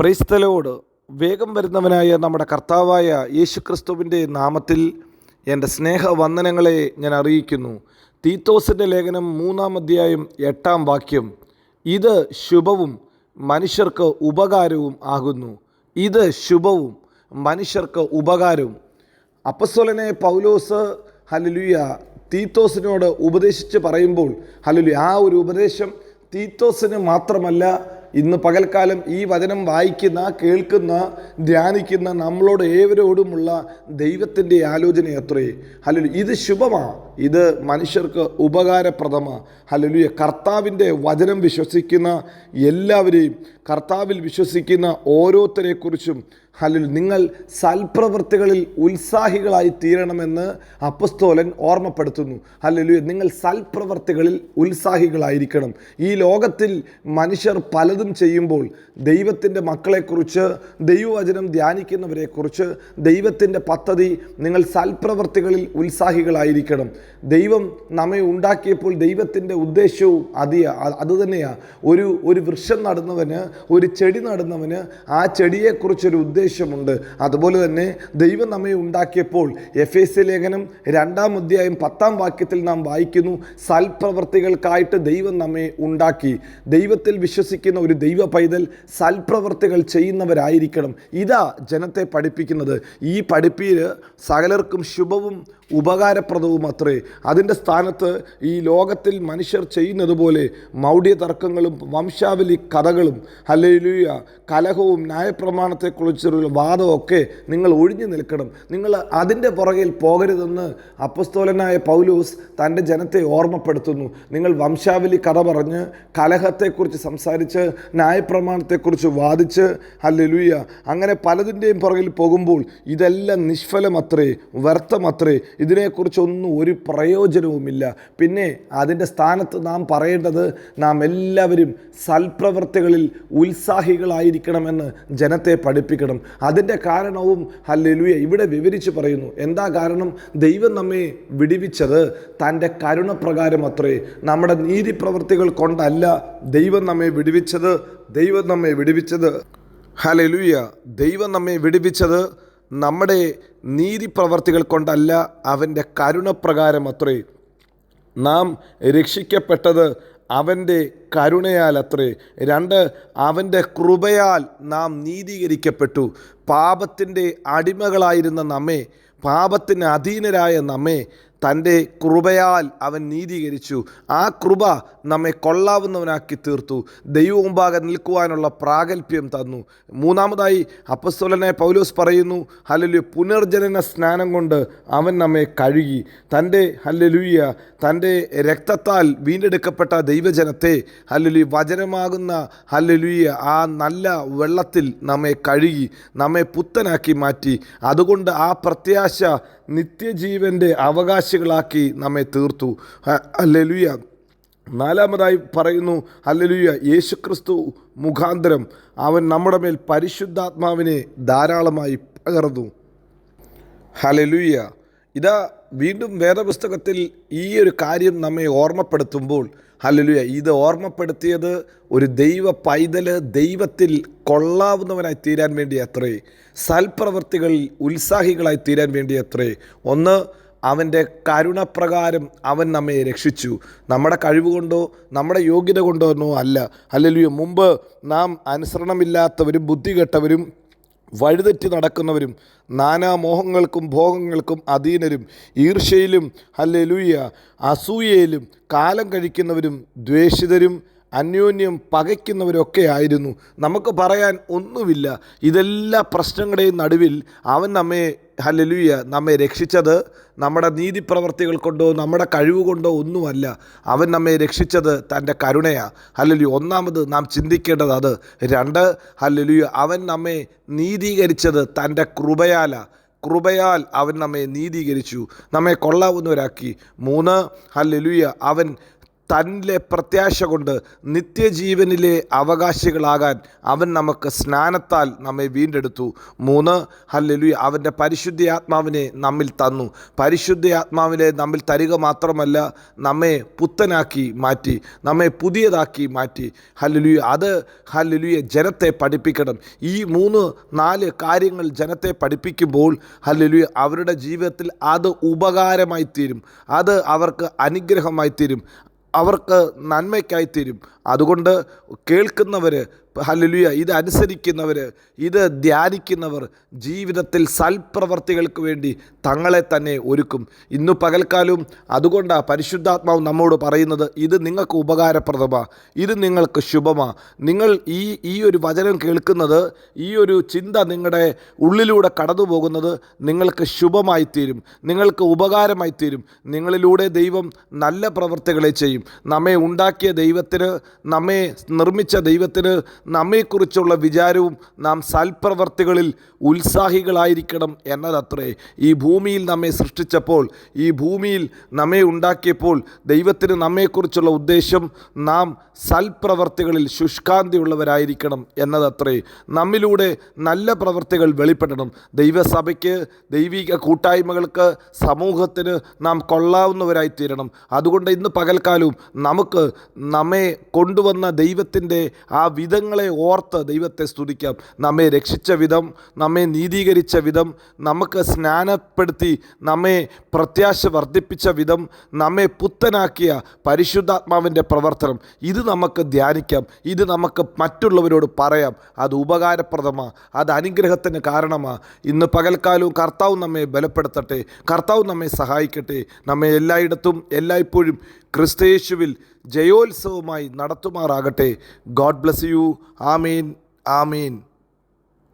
Praise the Lord വേഗം വരുന്നവനായ നമ്മുടെ കർത്താവായ യേശുക്രിസ്തുവിന്റെ നാമത്തിൽ എന്റെ സ്നേഹവന്ദനങ്ങളെ ഞാൻ അറിയിക്കുന്നു. തീത്തോസിന്റെ ലേഖനം മൂന്നാം അധ്യായം എട്ടാം വാക്യം. ഇത് ശുഭവും മനുഷ്യർക്ക് ഉപകാരവും ആകുന്നു. ഇത് ശുഭവും മനുഷ്യർക്ക് ഉപകാരവും. അപ്പസ്വലനെ പൗലോസ് ഹലലുയ തീത്തോസിനോട് ഉപദേശിച്ച് പറയുമ്പോൾ ഹലലുയ ആ ഒരു ഉപദേശം തീത്തോസിന് മാത്രമല്ല ഇന്ന് പകൽക്കാലം ഈ വചനം വായിക്കുന്ന കേൾക്കുന്ന ധ്യാനിക്കുന്ന നമ്മളോട് ഏവരോടുമുള്ള ദൈവത്തിന്റെ ആലോചന എത്രയേ ഹലലു ഇത് ശുഭമാണ് ഇത് മനുഷ്യർക്ക് ഉപകാരപ്രദമാണ് ഹലലുയ കർത്താവിന്റെ വചനം വിശ്വസിക്കുന്ന എല്ലാവരെയും കർത്താവിൽ വിശ്വസിക്കുന്ന ഓരോരുത്തരെക്കുറിച്ചും ഹലിൽ നിങ്ങൾ സൽപ്രവൃത്തികളിൽ ഉത്സാഹികളായി തീരണമെന്ന് അപ്പസ്തോലൻ ഓർമ്മപ്പെടുത്തുന്നു. ഹല്ലേലൂയ. നിങ്ങൾ സൽപ്രവൃത്തികളിൽ ഉത്സാഹികളായിരിക്കണം. ഈ ലോകത്തിൽ മനുഷ്യർ പലതും ചെയ്യുമ്പോൾ ദൈവത്തിന്റെ മക്കളെക്കുറിച്ച് ദൈവവചനം ധ്യാനിക്കുന്നവരെക്കുറിച്ച് ദൈവത്തിന്റെ പദ്ധതി നിങ്ങൾ സൽപ്രവൃത്തികളിൽ ഉത്സാഹികളായിരിക്കണം. ദൈവം നമ്മെ ഉണ്ടാക്കിയപ്പോൾ ദൈവത്തിന്റെ ഉദ്ദേശവും അതിയ അതുതന്നെയാണ് ഒരു ഒരു വൃക്ഷം നടുന്നവന് ഒരു ചെടി നടുന്നവന് ആ ചെടിയെക്കുറിച്ചൊരു ഉദ്ദേശമുണ്ട്. അതുപോലെ തന്നെ ദൈവം നമ്മെ ഉണ്ടാക്കിയപ്പോൾ എഫ് എസ് ലേഖനം രണ്ടാം അധ്യായം പത്താം വാക്യത്തിൽ നാം വായിക്കുന്നു. സൽപ്രവർത്തികൾക്കായിട്ട് ദൈവം നമ്മെ ഉണ്ടാക്കി. ദൈവത്തിൽ വിശ്വസിക്കുന്ന ഒരു ദൈവ പൈതൽ സൽപ്രവർത്തികൾ ചെയ്യുന്നവരായിരിക്കണം. ഇതാ ജനത്തെ പഠിപ്പിക്കുന്നത്. ഈ പഠിപ്പിൽ സകലർക്കും ശുഭവും ഉപകാരപ്രദവും അത്രേ. അതിന്റെ സ്ഥാനത്ത് ഈ ലോകത്തിൽ മനുഷ്യർ ചെയ്യുന്നത് പോലെ മൗഢ്യ തർക്കങ്ങളും വംശാവലി കഥകളും ഹല്ലേലൂയ കലഹവും ന്യായപ്രമാണത്തെക്കുറിച്ചുള്ള വാദമൊക്കെ നിങ്ങൾ ഒഴിഞ്ഞു നിൽക്കണം. നിങ്ങൾ അതിന്റെ പുറകിൽ പോകരുതെന്ന് അപ്പസ്തോലനായ പൗലൂസ് തന്റെ ജനത്തെ ഓർമ്മപ്പെടുത്തുന്നു. നിങ്ങൾ വംശാവലി കഥ പറഞ്ഞ് കലഹത്തെക്കുറിച്ച് സംസാരിച്ച് ന്യായപ്രമാണത്തെക്കുറിച്ച് വാദിച്ച് ഹല്ലേലൂയ അങ്ങനെ പലതിന്റെയും പുറകിൽ പോകുമ്പോൾ ഇതെല്ലാം നിഷ്ഫലമത്രേ വ്യർത്ഥമത്രേ ഇതിനെക്കുറിച്ചൊന്നും ഒരു പ്രയോജനവുമില്ല. പിന്നെ അതിന്റെ സ്ഥാനത്ത് നാം പറയേണ്ടത് നാം എല്ലാവരും സൽപ്രവർത്തികളിൽ ഉത്സാഹികളായിരിക്കണമെന്ന് ജനത്തെ പഠിപ്പിക്കണം. അതിന്റെ കാരണവും ഹല്ലേലൂയ ഇവിടെ വിവരിച്ച് പറയുന്നു. എന്താ കാരണം? ദൈവം നമ്മെ വിടിവിച്ചത് തന്റെ കരുണപ്രകാരം അത്രേ. നമ്മുടെ നീതി പ്രവൃത്തികൾ കൊണ്ടല്ല ദൈവം നമ്മെ വിടുവിച്ചത്. ദൈവം നമ്മെ വിടുവിച്ചത്. ഹലലുയ ദൈവം നമ്മെ വിടുവിച്ചത് നമ്മുടെ നീതി പ്രവർത്തികൾ കൊണ്ടല്ല അവന്റെ കരുണപ്രകാരം അത്രേ. നാം രക്ഷിക്കപ്പെട്ടത് അവന്റെ കരുണയാൽ അത്രേ രണ്ട് അവന്റെ കൃപയാൽ നാം നീതീകരിക്കപ്പെട്ടു. പാപത്തിന്റെ അടിമകളായിരുന്ന നമ്മെ പാപത്തിന് അധീനരായ നമ്മെ തന്റെ കൃപയാൽ അവൻ നീതീകരിച്ചു. ആ കൃപ നമ്മെ കൊള്ളാവുന്നവനാക്കി തീർത്തു. ദൈവമുമ്പാകെ നിൽക്കുവാനുള്ള പ്രാഗൽഭ്യം തന്നു. മൂന്നാമതായി അപ്പസ്തോലനെ പൗലോസ് പറയുന്നു ഹല്ലലു പുനർജനന സ്നാനം കൊണ്ട് അവൻ നമ്മെ കഴുകി. തന്റെ ഹല്ലലുയ്യ തന്റെ രക്തത്താൽ വീണ്ടെടുക്കപ്പെട്ട ദൈവജനത്തെ ഹല്ലലു വചനമാകുന്ന ഹല്ലലുയ്യ ആ നല്ല വെള്ളത്തിൽ നമ്മെ കഴുകി നമ്മെ പുത്തനാക്കി മാറ്റി. അതുകൊണ്ട് ആ പ്രത്യാശ നിത്യജീവന്റെ അവകാശികളാക്കി നമ്മെ തീർത്തു. അല്ലെലുയ നാലാമതായി പറയുന്നു അല്ലെലുയ യേശുക്രിസ്തു മുഖാന്തരം അവൻ നമ്മുടെ മേൽ പരിശുദ്ധാത്മാവിനെ ധാരാളമായി പകർന്നു. ഹലലുയ ഇതാ വീണ്ടും വേദപുസ്തകത്തിൽ ഈ ഒരു കാര്യം നമ്മെ ഓർമ്മപ്പെടുത്തുമ്പോൾ ഹല്ലേലൂയ. ഇത് ഓർമ്മപ്പെടുത്തിയത് ഒരു ദൈവ പൈതൽ ദൈവത്തിൽ കൊള്ളാവുന്നവനായി തീരാൻ വേണ്ടി അത്രേ സൽപ്രവൃത്തികളിൽ ഉത്സാഹികളായി തീരാൻ വേണ്ടി അത്രേ ഒന്ന് അവന്റെ കരുണപ്രകാരം അവൻ നമ്മെ രക്ഷിച്ചു. നമ്മുടെ കഴിവുകൊണ്ടോ നമ്മുടെ യോഗ്യത കൊണ്ടോ ഒന്നോ അല്ല. ഹല്ലേലൂയ. മുമ്പ് നാം അനുസരണമില്ലാത്തവരും ബുദ്ധികെട്ടവരും വഴിതെറ്റി നടക്കുന്നവരും നാനാമോഹങ്ങൾക്കും ഭോഗങ്ങൾക്കും അധീനരും ഈർഷ്യയിലും ഹല്ലേലൂയ അസൂയയിലും കാലം കഴിക്കുന്നവരും ദ്വേഷിതരും അന്യോന്യം പകയ്ക്കുന്നവരൊക്കെ ആയിരുന്നു. നമുക്ക് പറയാൻ ഒന്നുമില്ല. ഇതെല്ലാ പ്രശ്നങ്ങളുടെയും നടുവിൽ അവൻ നമ്മെ ഹലലുയ നമ്മെ രക്ഷിച്ചത് നമ്മുടെ നീതിപ്രവർത്തികൾ കൊണ്ടോ നമ്മുടെ കഴിവ് കൊണ്ടോ ഒന്നുമല്ല. അവൻ നമ്മെ രക്ഷിച്ചത് തന്റെ കരുണയാണ് ഹലലു ഒന്നാമത് നാം ചിന്തിക്കേണ്ടത് അത്. രണ്ട് ഹല്ലലുയ അവൻ നമ്മെ നീതീകരിച്ചത് തന്റെ കൃപയാല. കൃപയാൽ അവൻ നമ്മെ നീതീകരിച്ചു. നമ്മെ കൊള്ളാവുന്നവരാക്കി. മൂന്ന് ഹല്ലലുയ അവൻ തന്നിലെ പ്രത്യാശ കൊണ്ട് നിത്യജീവനിലെ അവകാശികളാകാൻ അവൻ നമുക്ക് സ്നാനത്താൽ നമ്മെ വീണ്ടെടുത്തു. മൂന്ന് ഹല്ലേലൂയ അവന്റെ പരിശുദ്ധ ആത്മാവിനെ നമ്മിൽ തന്നു. പരിശുദ്ധ ആത്മാവിനെ നമ്മിൽ തരിക മാത്രമല്ല നമ്മെ പുത്തനാക്കി മാറ്റി നമ്മെ പുതിയതാക്കി മാറ്റി. ഹല്ലേലൂയ അത് ഹല്ലേലൂയ ജനത്തെ പഠിപ്പിക്കണം. ഈ മൂന്ന് നാല് കാര്യങ്ങൾ ജനത്തെ പഠിപ്പിക്കുമ്പോൾ ഹല്ലേലൂയ അവരുടെ ജീവിതത്തിൽ അത് ഉപകാരമായി തീരും. അത് അവർക്ക് അനുഗ്രഹമായി തീരും. അവർക്ക് നന്മയ്ക്കായി തീരും. അതുകൊണ്ട് കേൾക്കുന്നവർ ഹല്ലേലൂയ. ഇത് അനുസരിക്കുന്നവർ ഇത് ധ്യാനിക്കുന്നവർ ജീവിതത്തിൽ സൽപ്രവർത്തികൾക്ക് വേണ്ടി തങ്ങളെ തന്നെ ഒരുക്കും. ഇന്നു പകൽക്കാലവും അതുകൊണ്ടാണ് പരിശുദ്ധാത്മാവ് നമ്മോട് പറയുന്നത് ഇത് നിങ്ങൾക്ക് ഉപകാരപ്രദമാ ഇത് നിങ്ങൾക്ക് ശുഭമാ. നിങ്ങൾ ഈ ഈ ഒരു വചനം കേൾക്കുന്നത് ഈ ഒരു ചിന്ത നിങ്ങളുടെ ഉള്ളിലൂടെ കടന്നു പോകുന്നത് നിങ്ങൾക്ക് ശുഭമായി തീരും നിങ്ങൾക്ക് ഉപകാരമായി തീരും നിങ്ങളിലൂടെ ദൈവം നല്ല പ്രവർത്തികളെ ചെയ്യും. നമ്മെ ഉണ്ടാക്കിയ ദൈവത്തിന് നമ്മെ നിർമ്മിച്ച ദൈവത്തിന് നമ്മെക്കുറിച്ചുള്ള വിചാരവും നാം സൽപ്രവർത്തികളിൽ ഉത്സാഹികളായിരിക്കണം എന്നതത്രേ. ഈ ഭൂമിയിൽ നമ്മെ സൃഷ്ടിച്ചപ്പോൾ ഈ ഭൂമിയിൽ നമ്മെ ഉണ്ടാക്കിയപ്പോൾ ദൈവത്തിന് നമ്മെക്കുറിച്ചുള്ള ഉദ്ദേശം നാം സൽപ്രവർത്തികളിൽ ശുഷ്കാന്തിയുള്ളവരായിരിക്കണം എന്നതത്രേ. നമ്മിലൂടെ നല്ല പ്രവർത്തികൾ വെളിപ്പെടണം. ദൈവസഭയ്ക്ക് ദൈവിക കൂട്ടായ്മകൾക്ക് സമൂഹത്തിന് നാം കൊള്ളാവുന്നവരായി തീരണം. അതുകൊണ്ട് ഇന്ന് പകൽക്കാലവും നമുക്ക് നമ്മെ കൊണ്ടുവന്ന ദൈവത്തിന്റെ ആ വിധങ്ങളെ ഓർത്ത് ദൈവത്തെ സ്തുതിക്കാം. നമ്മെ രക്ഷിച്ച വിധം നമ്മെ നീതീകരിച്ച വിധം നമുക്ക് സ്നാനപ്പെടുത്തി നമ്മെ പ്രത്യാശ വർദ്ധിപ്പിച്ച വിധം നമ്മെ പുത്തനാക്കിയ പരിശുദ്ധാത്മാവിന്റെ പ്രവർത്തനം. ഇത് നമുക്ക് ധ്യാനിക്കാം. ഇത് നമുക്ക് മറ്റുള്ളവരോട് പറയാം. അത് ഉപകാരപ്രദമാണ് അത് അനുഗ്രഹത്തിന് കാരണമാണ് ഇന്ന് പകൽക്കാലവും കർത്താവ് നമ്മെ ബലപ്പെടുത്തട്ടെ. കർത്താവ് നമ്മെ സഹായിക്കട്ടെ. നമ്മെ എല്ലായിടത്തും എല്ലായ്പ്പോഴും ക്രിസ്തയേശുവിൽ ജയോത്സവമായി നടത്തുമാറാകട്ടെ. ഗോഡ് ബ്ലസ് യു ആമീൻ. ആമീൻ.